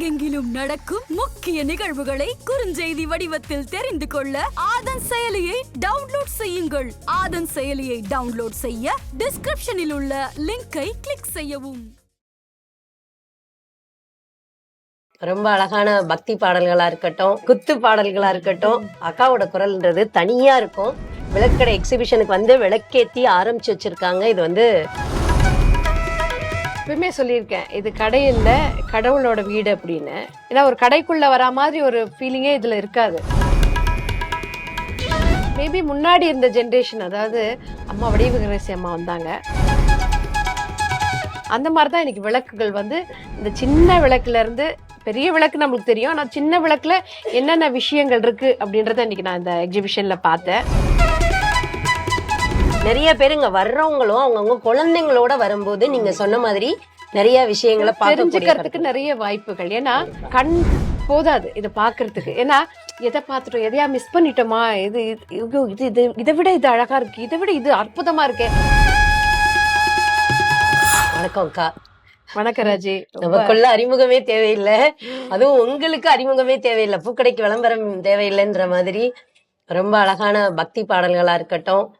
உலகெங்கிலும் நடக்கும் முக்கிய நிகழ்வுகளை குறுஞ்செய்தி வடிவத்தில் தெரிந்து கொள்ள ஆதன் செயலியை டவுன்லோட் செய்யுங்கள். ஆதன் செயலியை டவுன்லோட் செய்ய டிஸ்கிரிப்ஷனில் உள்ள லிங்கை கிளிக் செய்யவும். ரொம்ப அழகான பக்தி பாடல்களா இருக்கட்டும் குத்து பாடல்களா இருக்கட்டும் அக்காவோட குரல்ன்றது தனியா இருக்கும். விளக்கடை எக்ஸிபிஷனுக்கு வந்து விளக்கேத்தி ஆரம்பிச்சு வச்சிருக்காங்க. இது வந்து எப்பவுமே சொல்லியிருக்கேன் இது கடை இல்லை கடவுளோட வீடு அப்படின்னு. ஏன்னா ஒரு கடைக்குள்ளே வரா மாதிரி ஒரு ஃபீலிங்கே இதில் இருக்காது. மேபி முன்னாடி இருந்த ஜென்ரேஷன் அதாவது அம்மா வடிவகரசி அம்மா வந்தாங்க. அந்த மாதிரி தான் எனக்கு விளக்குகள் வந்து இந்த சின்ன விளக்குலேருந்து பெரிய விளக்கு நம்மளுக்கு தெரியும் ஆனால் சின்ன விளக்கில் என்னென்ன விஷயங்கள் இருக்குது அப்படின்றத இன்றைக்கி நான் இந்த எக்ஸிபிஷனில் பார்த்தேன். நிறைய பேர் இங்கே வர்றவங்களும் அவங்கவுங்க குழந்தைங்களோட வரும்போது நீங்கள் சொன்ன மாதிரி நிறைய விஷயங்களை தெரிஞ்சுக்கிறதுக்கு நிறைய வாய்ப்புகள். ஏன்னா கண் போதாது இதை பார்க்கிறதுக்கு. ஏன்னா எதை பார்த்துட்டோம் எதையா மிஸ் பண்ணிட்டோமா? இது இது இது இதை விட இது அழகா இருக்கு. இதை விட இது அற்புதமா இருக்கே. வணக்கம் அக்கா. வணக்கம் ராஜி. நமக்குள்ள அறிமுகமே தேவையில்லை. அதுவும் உங்களுக்கு அறிமுகமே தேவையில்லை. பூக்கடைக்கு விளம்பரம் தேவையில்லைன்ற மாதிரி. ரொம்ப அழகான பக்தி பாடல்களா இருக்கட்டும்.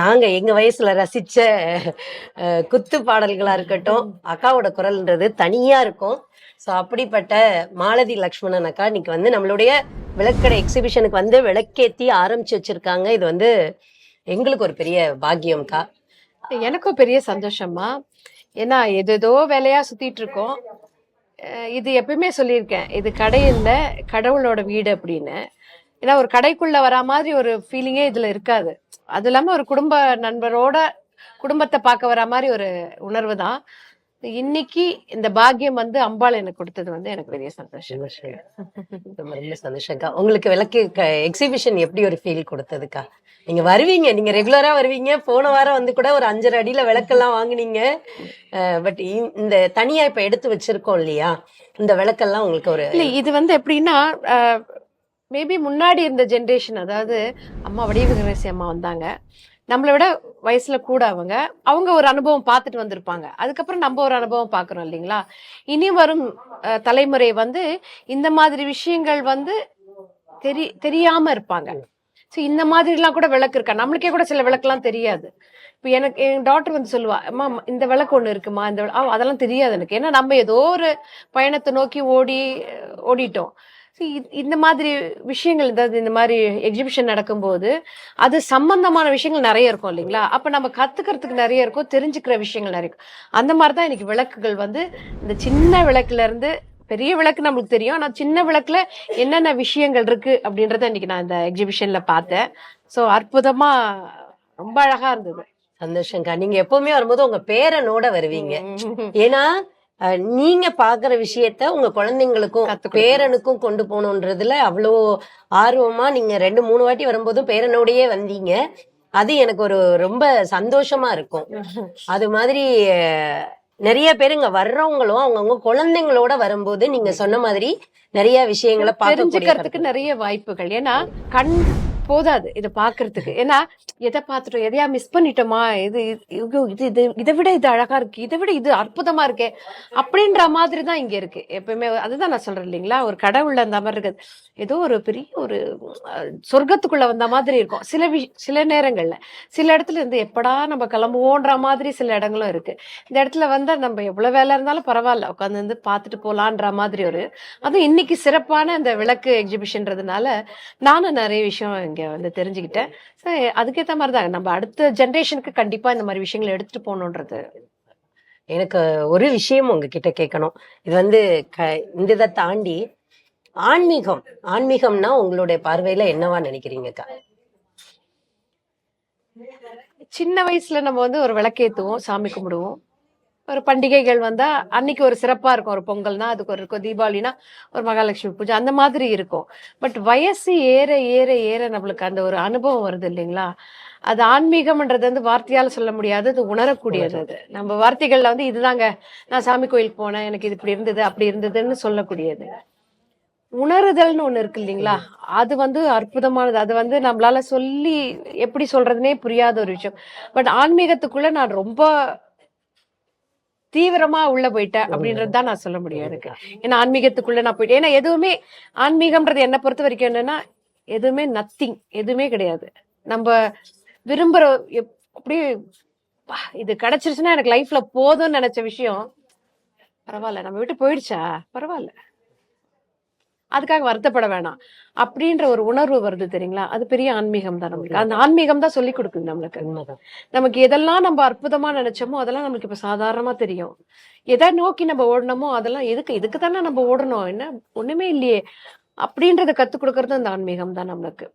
நாங்கள் எங்கள் வயசில் ரசித்த குத்து பாடல்களாக இருக்கட்டும் அக்காவோட குரல்ன்றது தனியாக இருக்கும். ஸோ அப்படிப்பட்ட மாலதி லக்ஷ்மணன் அக்கா இன்னைக்கு வந்து நம்மளுடைய விளக்கடை எக்ஸிபிஷனுக்கு வந்து விளக்கேத்தி ஆரம்பிச்சு வச்சிருக்காங்க. இது வந்து எங்களுக்கு ஒரு பெரிய பாக்கியம்க்கா எனக்கும் பெரிய சந்தோஷமா ஏன்னா எதேதோ வேலையா சுத்திட்டு இருக்கோம். இது எப்பயுமே சொல்லியிருக்கேன். இது கடை இல்லை கடவுளோட வீடு அப்படின்னு. ஏன்னா ஒரு கடைக்குள்ள வரா மாதிரி ஒரு ஃபீலிங்கே இதுல இருக்காது. அது இல்லாம ஒரு குடும்ப நண்பரோட குடும்பத்தை பார்க்க வரா மாதிரி ஒரு உணர்வு தான். இன்னைக்கு இந்த பாக்கியம் வந்து அம்பாள் எனக்கு கொடுத்தது வந்து எனக்கு பெரிய சந்தோஷம். ரொம்ப சந்தோஷம்க்கா. உங்களுக்கு விளக்கு எக்ஸிபிஷன் எப்படி ஒரு ஃபீல் கொடுத்ததுக்கா? நீங்க வருவீங்க நீங்க ரெகுலரா வருவீங்க. போன வாரம் வந்து கூட ஒரு அஞ்சரை அடியில விளக்கெல்லாம் வாங்குனீங்க. பட் இந்த தனியா இப்ப எடுத்து வச்சிருக்கோம் இல்லையா? இந்த விளக்கெல்லாம் உங்களுக்கு ஒரு இல்ல இது வந்து எப்படின்னா மேபி முன்னாடி இருந்த ஜென்ரேஷன் அதாவது அம்மா வடிவகரசி அம்மா வந்தாங்க. நம்மளை விட வயசுல கூட அவங்க அவங்க ஒரு அனுபவம் பார்த்துட்டு வந்திருப்பாங்க. அதுக்கப்புறம் நம்ம ஒரு அனுபவம் பார்க்குறோம் இல்லைங்களா? இனி வரும் தலைமுறை வந்து இந்த மாதிரி விஷயங்கள் வந்து தெரி தெரியாம இருப்பாங்க. ஸோ இந்த மாதிரிலாம் கூட விளக்கு இருக்கா? நம்மளுக்கே கூட சில விளக்குலாம் தெரியாது. இப்போ எனக்கு என் டாக்டர் வந்து சொல்லுவா அம்மா இந்த விளக்கு ஒன்று இருக்குமா? இந்த விள- அதெல்லாம் தெரியாது எனக்கு. ஏன்னா நம்ம ஏதோ ஒரு பயணத்தை நோக்கி ஓடி ஓடிட்டோம். இந்த மாதிரி விஷயங்கள் ஏதாவது இந்த மாதிரி எக்ஸிபிஷன் நடக்கும்போது அது சம்பந்தமான விஷயங்கள் நிறைய இருக்கும் இல்லைங்களா? அப்ப நம்ம கத்துக்கிறதுக்கு நிறைய இருக்கும் தெரிஞ்சுக்கிற விஷயங்கள் நிறைய இருக்கும். அந்த மாதிரி தான் எனக்கு விளக்குகள் வந்து இந்த சின்ன விளக்குல இருந்து பெரிய விளக்கு நம்மளுக்கு தெரியும் ஆனா சின்ன விளக்குல என்னென்ன விஷயங்கள் இருக்கு அப்படின்றத இன்னைக்கு நான் இந்த எக்ஸிபிஷன்ல பார்த்தேன். ஸோ அற்புதமா ரொம்ப அழகா இருந்தது. சந்தோஷம்க்கா. நீங்க எப்பவுமே வரும்போது உங்க பேரனோட வருவீங்க. ஏன்னா நீங்க பாக்குற விஷயத்த உங்க குழந்தைங்களுக்கும். பேரனுக்கும் கொண்டு போகணுன்றதுல அவ்வளோ ஆர்வமா நீங்க ரெண்டு மூணு வாட்டி வரும்போதும் பேரனோடயே வந்தீங்க. அது எனக்கு ஒரு ரொம்ப சந்தோஷமா இருக்கும். அது மாதிரி நிறைய பேர் இங்க வர்றவங்களும் அவங்கவுங்க குழந்தைங்களோட வரும்போது நீங்க சொன்ன மாதிரி நிறைய விஷயங்களை தெரிஞ்சுக்கிறதுக்கு நிறைய வாய்ப்புகள். ஏன்னா கண் போதாது இதை பாக்குறதுக்கு. ஏன்னா எதை பார்த்துட்டோம் எதையா மிஸ் பண்ணிட்டோமா இது இது- இது இதை விட இது அழகா இருக்கு இதை விட இது அற்புதமா இருக்கே அப்படின்ற மாதிரி தான் இங்க இருக்கு. எப்பயுமே அதுதான் நான் சொல்றேன் இல்லைங்களா? ஒரு கடவுள்ல அந்த மாதிரி இருக்குது. ஏதோ ஒரு பெரிய ஒரு சொர்க்கத்துக்குள்ள வந்த மாதிரி இருக்கும். சில விஷ சில நேரங்கள்ல. சில இடத்துல இருந்து எப்படா நம்ம கிளம்புவோன்ற மாதிரி சில இடங்களும் இருக்கு. இந்த இடத்துல வந்தா நம்ம எவ்வளவு வேலை இருந்தாலும் பரவாயில்ல உட்காந்து வந்து பார்த்துட்டு போலான்ற மாதிரி ஒரு அதுவும் இன்னைக்கு சிறப்பான அந்த விளக்கு எக்ஸிபிஷன்றதுனால நானும் நிறைய விஷயம் இங்க வந்து தெரிஞ்சுக்கிட்டேன் So, அதுக்கேத்த மாதிரி தான் நம்ம அடுத்த ஜென்ரேஷனுக்கு கண்டிப்பா இந்த மாதிரி விஷயங்களை எடுத்துட்டு போகணுன்றது. எனக்கு ஒரு விஷயம் உங்ககிட்ட கேட்கணும். இது வந்து க இந்த இதை தாண்டி ஆன்மீகம் ஆன்மீகம்னா உங்களுடைய பார்வையில என்னவா நினைக்கிறீங்கக்கா சின்ன வயசுல நம்ம வந்து ஒரு விளக்கேத்துவோம் சாமி கும்பிடுவோம். ஒரு பண்டிகைகள் வந்தா அன்னைக்கு ஒரு சிறப்பா இருக்கும். ஒரு பொங்கல்னா அதுக்கு ஒரு இருக்கும். தீபாவளினா ஒரு மகாலட்சுமி பூஜை அந்த மாதிரி இருக்கும். பட் வயசு ஏற ஏற ஏற நம்மளுக்கு அந்த ஒரு அனுபவம் வருது இல்லைங்களா? அது ஆன்மீகம்ன்றது வந்து வார்த்தையால சொல்ல முடியாது. அது உணரக்கூடியது அது. நம்ம வார்த்தைகள்ல வந்து இதுதாங்க நான் சாமி கோயிலுக்கு போனேன் எனக்கு இது இப்படி இருந்தது அப்படி இருந்ததுன்னு சொல்லக்கூடியது. உணருதல்னு ஒண்ணு இருக்கு இல்லைங்களா? அது வந்து அற்புதமானது. அது வந்து நம்மளால சொல்லி எப்படி சொல்றதுனே புரியாத ஒரு விஷயம். பட் ஆன்மீகத்துக்குள்ள நான் ரொம்ப தீவிரமா உள்ள போயிட்டேன் அப்படின்றது தான் நான் சொல்ல முடியும் எனக்கு. ஏன்னா ஆன்மீகத்துக்குள்ள நான் போயிட்டேன். ஏன்னா எதுவுமே ஆன்மீகம்ன்றது என்னை பொறுத்த வரைக்கும் என்னன்னா எதுவுமே நத்திங் எதுவுமே கிடையாது. நம்ம விரும்புற அப்படியே இது கிடைச்சிருச்சுன்னா எனக்கு லைஃப்ல போதும்னு நினைச்ச விஷயம் பரவாயில்ல நம்ம விட்டு போயிடுச்சா? பரவாயில்ல. அதுக்காக வருத்தப்பட வேணாம். அப்படின்ற ஒரு உணர்வு வருது தெரியுங்களா? அது பெரிய ஆன்மீகம் தான் நம்மளுக்கு அந்த ஆன்மீகம் தான் சொல்லி கொடுக்குது நம்மளுக்கு. நமக்கு எதெல்லாம் நம்ம அற்புதமா நினைச்சோமோ அதெல்லாம் நமக்கு இப்ப சாதாரணமா தெரியும். எதை நோக்கி நம்ம ஓடணுமோ அதெல்லாம் எதுக்கு இதுக்கு தானே நம்ம ஓடணும்? என்ன? ஒண்ணுமே இல்லையே. அப்படின்றத கத்துக் கொடுக்கறது அந்த ஆன்மீகம் தான் நம்மளுக்கு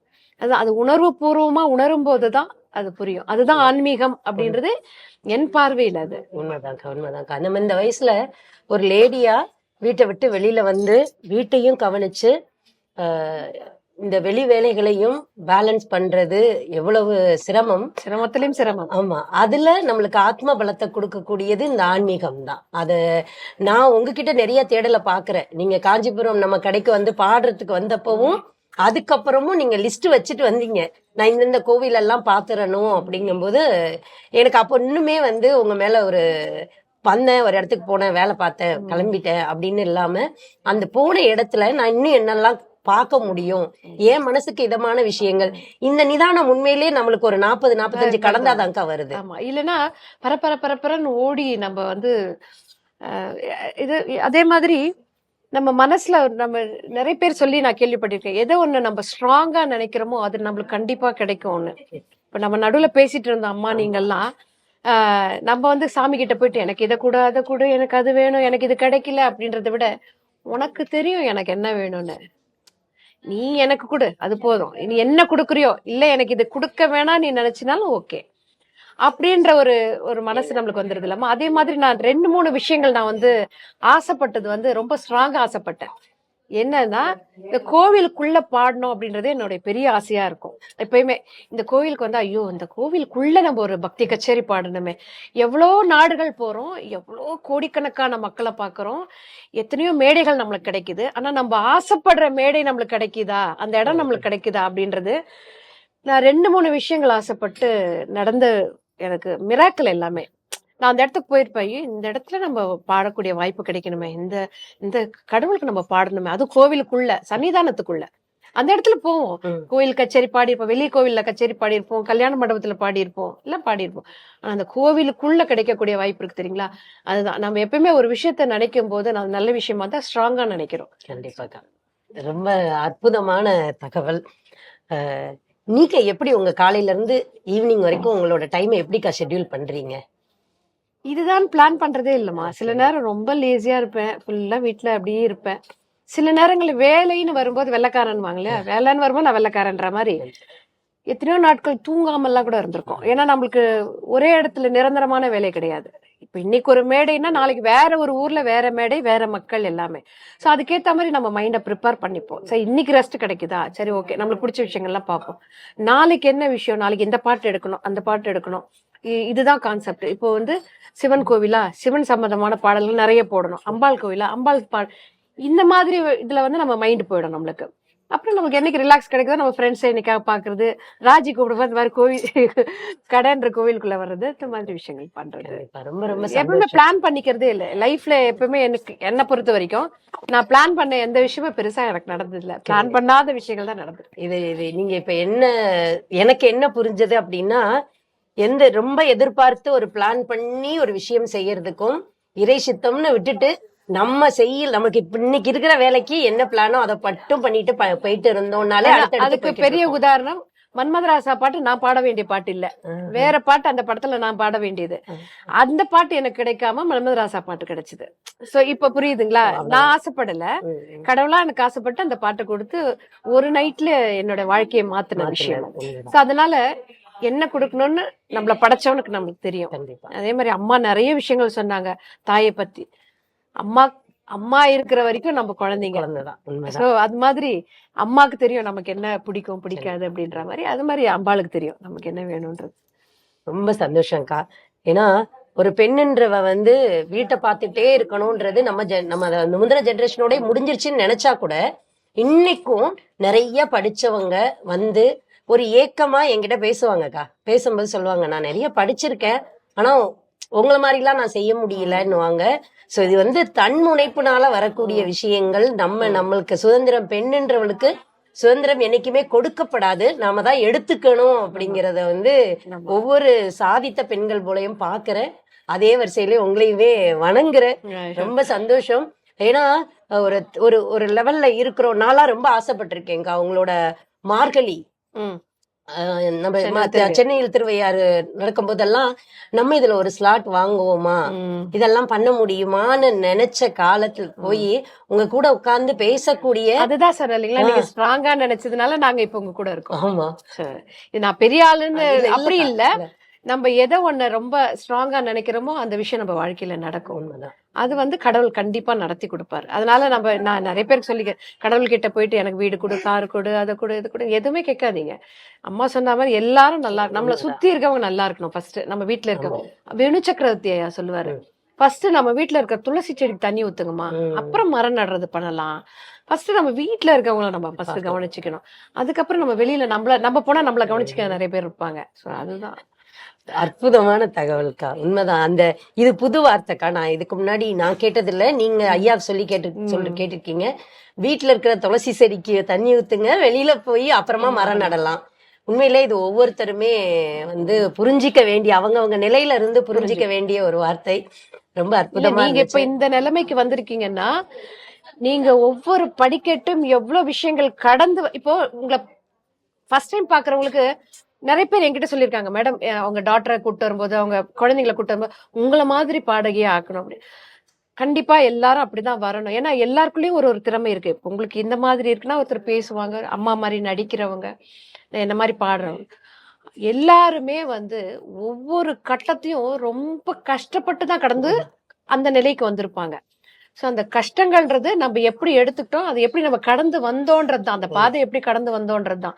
அது அது உணர்வு பூர்வமா உணரும் போதுதான் அது புரியும். அதுதான் ஆன்மீகம் அப்படின்றது என் பார்வையில் அது. உண்மைதான்க்கா உண்மைதான்க்கா. நம்ம இந்த வயசுல ஒரு லேடியா வீட்டை விட்டு வெளியில வந்து வீட்டையும் கவனிச்சு இந்த வெளி வேலைகளையும் பேலன்ஸ் பண்றது எவ்வளவு சிரமம். சிரமத்திலயும் சிரமம். ஆமா. அதுல நம்மளுக்கு ஆத்ம பலத்தை கொடுக்கக்கூடியது இந்த ஆன்மீகம் தான். அத நான் உங்ககிட்ட நிறைய தேடலை பாக்குறேன் நீங்க காஞ்சிபுரம் நம்ம கடைக்கு வந்து பாடுறதுக்கு வந்தப்பவும் அதுக்கப்புறமும் நீங்க லிஸ்ட் வச்சுட்டு வந்தீங்க. நான் இந்தந்த கோவில் எல்லாம் பாத்துறணும் அப்படிங்கும்போது எனக்கு அப்போ இன்னுமே வந்து உங்க மேல ஒரு வந்தேன் ஒரு இடத்துக்கு போனேன் வேலை பார்த்தேன் கிளம்பிட்டேன் அப்படின்னு இல்லாம அந்த போன இடத்துல நான் இன்னும் என்னெல்லாம் பார்க்க முடியும்? என் மனசுக்கு இதமான விஷயங்கள்? இந்த நிதானம் உண்மையிலேயே நம்மளுக்கு ஒரு நாற்பது நாற்பத்தஞ்சு கடந்தாதான்க்கா வருது. ஆமா. இல்லைன்னா பரப்பர பரப்பரன்னு ஓடி நம்ம வந்து இது அதே மாதிரி நம்ம மனசுல நம்ம நிறைய பேர் சொல்லி நான் கேள்விப்பட்டிருக்கேன். எதை ஒண்ணு நம்ம ஸ்ட்ராங்கா நினைக்கிறோமோ அது நம்மளுக்கு கண்டிப்பா கிடைக்கும் ஒண்ணு. இப்ப நம்ம நடுவுல பேசிட்டு இருந்த அம்மா நீங்கெல்லாம் நம்ம வந்து சாமி கிட்ட போயிட்டு எனக்கு இதை கூட அதை கூட எனக்கு அது வேணும் எனக்கு இது கிடைக்கல அப்படின்றத விட உனக்கு தெரியும் எனக்கு என்ன வேணும்னு. நீ எனக்கு கொடு அது போதும். நீ என்ன கொடுக்குறியோ இல்லை எனக்கு இது கொடுக்க வேணாம் நீ நினைச்சினாலும் ஓகே. அப்படின்ற ஒரு ஒரு மனசு நம்மளுக்கு வந்துருது இல்லாம அதே மாதிரி நான் ரெண்டு மூணு விஷயங்கள் நான் வந்து ஆசைப்பட்டது வந்து ரொம்ப ஸ்ட்ராங்காக ஆசைப்பட்டேன். என்னன்னா இந்த கோவிலுக்குள்ள பாடணும் அப்படின்றது என்னுடைய பெரிய ஆசையா இருக்கும். எப்பயுமே இந்த கோவிலுக்கு வந்து ஐயோ இந்த கோவிலுக்குள்ள நம்ம ஒரு பக்தி கச்சேரி பாடணுமே. எவ்வளோ நாடுகள் போறோம் எவ்வளோ கோடிக்கணக்கான மக்களை பார்க்கறோம் எத்தனையோ மேடைகள் நம்மளுக்கு கிடைக்குது. ஆனா நம்ம ஆசைப்படுற மேடை நம்மளுக்கு கிடைக்குதா? அந்த இடம் நம்மளுக்கு கிடைக்குதா அப்படின்றது நான் ரெண்டு மூணு விஷயங்கள் ஆசைப்பட்டு நடந்த எனக்கு மிராக்கள் எல்லாமே. நான் அந்த இடத்துக்கு போயிருப்பேன். இந்த இடத்துல நம்ம பாடக்கூடிய வாய்ப்பு கிடைக்கணுமே. இந்த இந்த கடவுளுக்கு நம்ம பாடணுமே. அது கோவிலுக்குள்ள சன்னிதானத்துக்குள்ள. அந்த இடத்துல போவோம். கோயில் கச்சேரி பாடியிருப்போம். வெளிய கோவில்ல கச்சேரி பாடியிருப்போம். கல்யாண மண்டபத்துல பாடியிருப்போம். எல்லாம் பாடியிருப்போம். ஆனா அந்த கோவிலுக்குள்ள கிடைக்கக்கூடிய வாய்ப்பு இருக்கு தெரியுங்களா? அதுதான். நம்ம எப்பயுமே ஒரு விஷயத்த நினைக்கும் போது நான் நல்ல விஷயமா தான் ஸ்ட்ராங்கா நினைக்கிறோம். கண்டிப்பாக்கா. ரொம்ப அற்புதமான தகவல். நீங்க எப்படி உங்க காலையில இருந்து ஈவினிங் வரைக்கும் உங்களோட டைமை எப்படிக்கா ஷெட்யூல் பண்றீங்க? இதுதான் பிளான் பண்றதே இல்லம்மா. சில நேரம் ரொம்ப லேசியா இருப்பேன். ஃபுல்லா வீட்ல அப்படியே இருப்பேன். சில நேரங்களில் வேலைன்னு வரும்போது வெள்ளக்காரன் வாங்கலையா வேலைன்னு வரும்போது நான் வெள்ளக்காரன்ற மாதிரி. எத்தனையோ நாட்கள் தூங்காமல்லாம் கூட இருந்திருக்கோம். ஏன்னா நம்மளுக்கு ஒரே இடத்துல நிரந்தரமான வேலை கிடையாது. இப்ப இன்னைக்கு ஒரு மேடைன்னா நாளைக்கு வேற ஒரு ஊர்ல வேற மேடை வேற மக்கள் எல்லாமே. சோ அதுக்கேத்த மாதிரி நம்ம மைண்டை ப்ரிப்பேர் பண்ணிப்போம். சரி இன்னைக்கு ரெஸ்ட் கிடைக்குதா? சரி ஓகே நம்மளுக்கு பிடிச்ச விஷயங்கள்லாம் பார்ப்போம். நாளைக்கு என்ன விஷயம்? நாளைக்கு இந்த பாட்டு எடுக்கணும் அந்த பாட்டு எடுக்கணும். இதுதான் கான்செப்ட் இப்போ வந்து சிவன் கோவிலா? சிவன் சம்பந்தமான பாடல்கள் நிறைய போடணும். அம்பாள் கோவிலா? அம்பாள் பா இந்த மாதிரி இதுல வந்து நம்ம மைண்ட் போயிடும் நம்மளுக்கு. அப்புறம் நமக்கு என்னைக்கு ரிலாக்ஸ் கிடைக்குதோ நம்ம ஃப்ரெண்ட்ஸ் என்னைக்காக பாக்குறது ராஜி கூப்பிடும்போது இந்த மாதிரி கோவில் கடைன்ற கோவிலுக்குள்ள வர்றது இந்த மாதிரி விஷயங்கள் பண்றது. ரொம்ப ரொம்ப எப்பவுமே பிளான் பண்ணிக்கிறதே இல்ல. லைஃப்ல எப்பவுமே எனக்கு என்ன பொறுத்த வரைக்கும் நான் பிளான் பண்ண எந்த விஷயமும் பெருசா எனக்கு நடந்தது இல்ல பிளான் பண்ணாத விஷயங்கள் தான் நடந்தது. இது இது நீங்க இப்ப என்ன எனக்கு என்ன புரிஞ்சது அப்படின்னா எந்த ரொம்ப எதிர்பார்த்து ஒரு பிளான் பண்ணி ஒரு விஷயம் செய்யறதுக்கும் இறை சித்தம்னு விட்டுட்டு நம்ம செய்ய நமக்கு இன்னைக்கு இருக்கிற வேலைக்கு என்ன பிளானோ அதை மட்டும் பண்ணிட்டு போயிட்டு இருந்தோம்னாலே அதுக்கு பெரிய. உதாரணம் மன்மதராசா பாட்டு நான் பாட வேண்டிய பாட்டு இல்ல. வேற பாட்டு அந்த படத்துல நான் பாட வேண்டியது. அந்த பாட்டு எனக்கு கிடைக்காம மன்மதராசா பாட்டு கிடைச்சது சோ இப்ப புரியுதுங்களா நான் ஆசைப்படல. கடவுளா எனக்கு ஆசைப்பட்டு அந்த பாட்டை கொடுத்து ஒரு நைட்ல என்னோட வாழ்க்கையை மாத்தின விஷயம். சோ அதனால என்ன கொடுக்கணும்னு நம்மள படைச்சவனுக்கு நம்மளுக்கு தெரியும். அதே மாதிரி அம்மா நிறைய விஷயங்கள் சொன்னாங்க தாயை பத்தி. அம்மா அம்மா இருக்கிற வரைக்கும் நம்ம குழந்தைங்க. சோ அது மாதிரி அம்மாக்கு தெரியும் நமக்கு என்ன பிடிக்கும் பிடிக்காது அப்படின்ற மாதிரி. அது மாதிரி அம்பாளுக்கு தெரியும் நமக்கு என்ன வேணும்ன்றது ரொம்ப சந்தோஷம்க்கா. ஏன்னா ஒரு பெண்ணுன்றவ வந்து வீட்டை பார்த்துட்டே இருக்கணும்ன்றது நம்ம நம்ம அந்த முந்தின ஜென்ரேஷனோட முடிஞ்சிருச்சுன்னு நினைச்சா கூட இன்னைக்கும் நிறைய படிச்சவங்க வந்து ஒரு ஏக்கமா என்கிட்ட பேசுவாங்கக்கா. பேசும்போது சொல்லுவாங்க நான் நிறைய படிச்சிருக்கேன். ஆனா உங்களை மாதிரிலாம் நான் செய்ய முடியலன்னுவாங்க. சோ இது வந்து தன் முனைப்புனால வரக்கூடிய விஷயங்கள். நம்ம நம்மளுக்கு சுதந்திரம் பெண்ணுன்றவளுக்கு சுதந்திரம் என்னைக்குமே கொடுக்கப்படாது. நாம தான் எடுத்துக்கணும் அப்படிங்கறத வந்து ஒவ்வொரு சாதித்த பெண்கள் போலயும் பாக்குறேன். அதே வரிசையில உங்களையுமே வணங்குறேன். ரொம்ப சந்தோஷம். ஏன்னா ஒரு ஒரு ஒரு லெவல்ல இருக்கிறோம். நான்லாம் ரொம்ப ஆசைப்பட்டிருக்கேங்க அவங்களோட மார்கழி. நம்ம சென்னையில் திருவையாறு நடக்கும் போதெல்லாம் நம்ம இதுல ஒரு ஸ்லாட் வாங்குவோமா. இதெல்லாம் பண்ண முடியுமான்னு நினைச்ச காலத்துல போய் உங்க கூட உட்கார்ந்து பேசக்கூடிய அதுதான் சார் இல்லைங்களா? நீங்க ஸ்ட்ராங்கா நினைச்சதுனால நாங்க இப்ப உங்க கூட இருக்கோம். ஆமா. நான் பெரிய ஆளுன்னு அப்படி இல்ல. நம்ம எதை ஒண்ணு ரொம்ப ஸ்ட்ராங்கா நினைக்கிறோமோ அந்த விஷயம் நம்ம வாழ்க்கையில நடக்கும். உண்மைதான். அது வந்து கடவுள் கண்டிப்பா நடத்தி கொடுப்பாரு. அதனால நம்ம நான் நிறைய பேருக்கு சொல்லிக்க கடவுள் கிட்ட போயிட்டு எனக்கு வீடு கொடு கார் கொடு அதை கொடு இது கொடு எதுவுமே கேட்காதீங்க. அம்மா சொன்ன மாதிரி எல்லாரும் நல்லா நம்மள சுத்தி இருக்கவங்க நல்லா இருக்கணும் ஃபர்ஸ்ட் நம்ம வீட்ல இருக்கவங்க. வேணு சக்கரவர்த்தி ஐயா சொல்லுவாரு. ஃபர்ஸ்ட் நம்ம வீட்ல இருக்க துளசி செடிக்கு தண்ணி ஊத்துங்கம்மா. அப்புறம் மரம் நடுறது பண்ணலாம். ஃபர்ஸ்ட் நம்ம வீட்ல இருக்கவங்கள நம்ம ஃபர்ஸ்ட் கவனிச்சுக்கணும். அதுக்கப்புறம் நம்ம வெளியில நம்மள நம்ம போனா நம்மள கவனிச்சுக்க நிறைய பேர் இருப்பாங்க. சோ அதுதான். அற்புதமான தகவல்க்கா உண்மைதான். அந்த இது புது வார்த்தைக்கா? நான் இதுக்கு முன்னாடி நான் கேட்டதில்ல. நீங்க ஐயா சொல்லி கேட்டு சொல்லி கேட்டிருக்கீங்க. வீட்டுல இருக்கிற துளசி செடிக்கு தண்ணி ஊத்துங்க. வெளியில போய் அப்புறமா மரம் நடலாம். உண்மையிலே இது ஒவ்வொருத்தருமே வந்து புரிஞ்சிக்க வேண்டிய அவங்கவங்க நிலையில இருந்து புரிஞ்சிக்க வேண்டிய ஒரு வார்த்தை. ரொம்ப அற்புதமா நீங்க இப்ப இந்த நிலைமைக்கு வந்திருக்கீங்கன்னா நீங்க ஒவ்வொரு படிக்கட்டும் எவ்வளவு விஷயங்கள் கடந்து இப்போ உங்களை ஃபர்ஸ்ட் டைம் பாக்குறவங்களுக்கு நிறைய பேர் என்கிட்ட சொல்லியிருக்காங்க மேடம் அவங்க டாக்டரை கூட்டு வரும்போது அவங்க குழந்தைங்களை கூட்டு வரும்போது உங்களை மாதிரி பாடகியே ஆக்கணும். அப்படி கண்டிப்பா எல்லாரும் அப்படிதான் வரணும். ஏன்னா எல்லாருக்குள்ளயும் ஒரு ஒரு திறமை இருக்கு. இப்போ உங்களுக்கு இந்த மாதிரி இருக்குன்னா ஒருத்தர் பேசுவாங்க அம்மா மாதிரி நடிக்கிறவங்க என்ன மாதிரி பாடுறவங்க. எல்லாருமே வந்து ஒவ்வொரு கட்டத்தையும் ரொம்ப கஷ்டப்பட்டு தான் கடந்து அந்த நிலைக்கு வந்திருப்பாங்க. சோ அந்த கஷ்டங்கள்ன்றது நம்ம எப்படி எடுத்துக்கிட்டோம் அது எப்படி நம்ம கடந்து வந்தோன்றது தான். அந்த பாதை எப்படி கடந்து வந்தோன்றது தான்.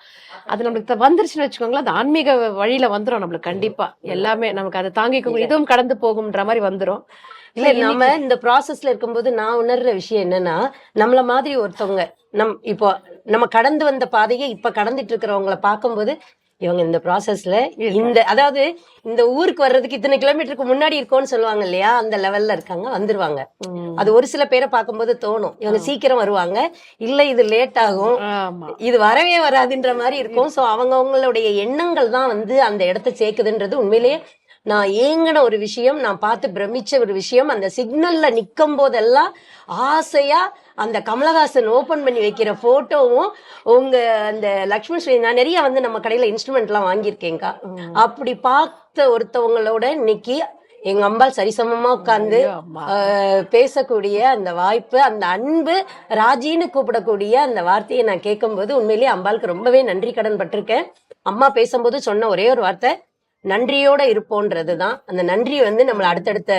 அது நம்மளுக்கு வந்துருச்சுன்னு வச்சுக்கோங்களேன் அது ஆன்மீக வழியில வந்துரும் நம்மளுக்கு கண்டிப்பா. எல்லாமே நமக்கு அதை தாங்கிக்க இதுவும் கடந்து போகும்ன்ற மாதிரி வந்துரும். இல்ல நம்ம இந்த ப்ராசஸ்ல இருக்கும்போது நான் உணர்ற விஷயம் என்னன்னா நம்மள மாதிரி ஒருத்தவங்க நம் இப்போ நம்ம கடந்து வந்த பாதையை இப்ப கடந்துட்டு இருக்கிறவங்கள பார்க்கும்போது இவங்க இந்த ப்ராசஸ்ல இந்த அதாவது இந்த ஊருக்கு வர்றதுக்கு இத்தனை கிலோமீட்டருக்கு முன்னாடி இருக்கோம்னு சொல்லுவாங்க இல்லையா? அந்த லெவல்ல இருக்காங்க வந்துருவாங்க. அது ஒரு சில பேரை பார்க்கும்போது தோணும். இவங்க சீக்கிரம் வருவாங்க. இல்ல இது லேட் ஆகும். இது வரவே வராதுன்ற மாதிரி இருக்கும். சோ அவங்கவங்களுடைய எண்ணங்கள் தான் வந்து அந்த இடத்த சேர்க்குதுன்றது உண்மையிலேயே நான் ஏங்கின ஒரு விஷயம் நான் பார்த்து பிரமிச்ச ஒரு விஷயம் அந்த சிக்னல்ல நிக்கும் போதெல்லாம் ஆசையா அந்த கமலஹாசன் ஓபன் பண்ணி வைக்கிற போட்டோவும் உங்க அந்த லக்ஷ்மி ஸ்ரீ நான் நிறைய வந்து நம்ம கடையில இன்ஸ்ட்ருமெண்ட் எல்லாம் வாங்கியிருக்கேங்க்கா அப்படி பார்த்த ஒருத்தவங்களோட இன்னைக்கு எங்க அம்பாள் சரிசமமா. ஆஹ் பேசக்கூடிய அந்த வாய்ப்பு அந்த அன்பு ராஜின்னு கூப்பிடக்கூடிய அந்த வார்த்தையை நான் கேட்கும்போது உண்மையிலேயே அம்பாளுக்கு ரொம்பவே நன்றி கடன் பட்டிருக்கேன். அம்மா பேசும்போது சொன்ன ஒரே ஒரு வார்த்தை நன்றியோட இருப்போன்றதுதான். அந்த நன்றி வந்து நம்மளை அடுத்தடுத்த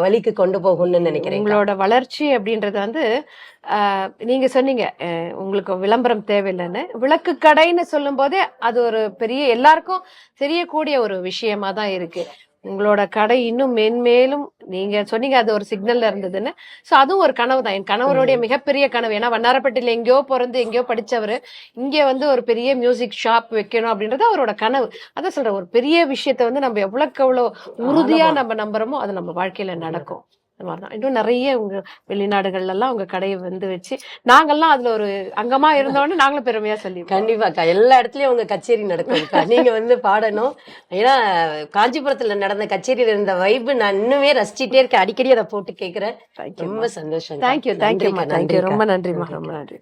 வழிக்கு கொண்டு போகும்னு நினைக்கிறேன். உங்களோட வளர்ச்சி அப்படின்றது வந்து ஆஹ், நீங்க சொன்னீங்க அஹ், உங்களுக்கு விளம்பரம் தேவையில்லைன்னு. விளக்கு கடைன்னு சொல்லும் போதே அது ஒரு பெரிய எல்லாருக்கும் தெரியக்கூடிய ஒரு விஷயமா தான் இருக்கு. உங்களோட கடை இன்னும் மென்மேலும் நீங்க சொன்னீங்க அது ஒரு சிக்னல்ல இருந்ததுன்னு. சோ அதுவும் ஒரு கனவு தான். என் கணவருடைய மிகப்பெரிய கனவு. ஏன்னா வண்ணாரப்பட்டியில எங்கேயோ பிறந்து எங்கேயோ படிச்சவரு இங்க வந்து ஒரு பெரிய மியூசிக் ஷாப் வைக்கணும் அப்படின்றது அவரோட கனவு. அதான் சொல்றேன் ஒரு பெரிய விஷயத்த வந்து நம்ம எவ்வளவுக்கு எவ்வளவு உறுதியா நம்ம நம்புறோமோ அது நம்ம வாழ்க்கையில நடக்கும். அந்த மாதிரிதான் இன்னும் நிறைய உங்க வெளிநாடுகள்ல எல்லாம் உங்க கடையை வந்து வச்சு நாங்கெல்லாம் அதுல ஒரு அங்கமா இருந்தோன்னு நாங்களும் பெருமையா சொல்லி கண்டிப்பாக்கா எல்லா இடத்துலயும் உங்க கச்சேரி நடக்கும்க்கா. நீங்க வந்து பாடணும். ஏன்னா காஞ்சிபுரத்துல நடந்த கச்சேரியில இருந்த வைப்பு நான் இன்னுமே ரசிச்சிட்டே இருக்கேன். அடிக்கடி அதை போட்டு கேக்குறேன். ரொம்ப சந்தோஷம் தேங்க்யூ தேங்க்யூ தேங்க்யூ ரொம்ப நன்றிம்மா. ரொம்ப நன்றி.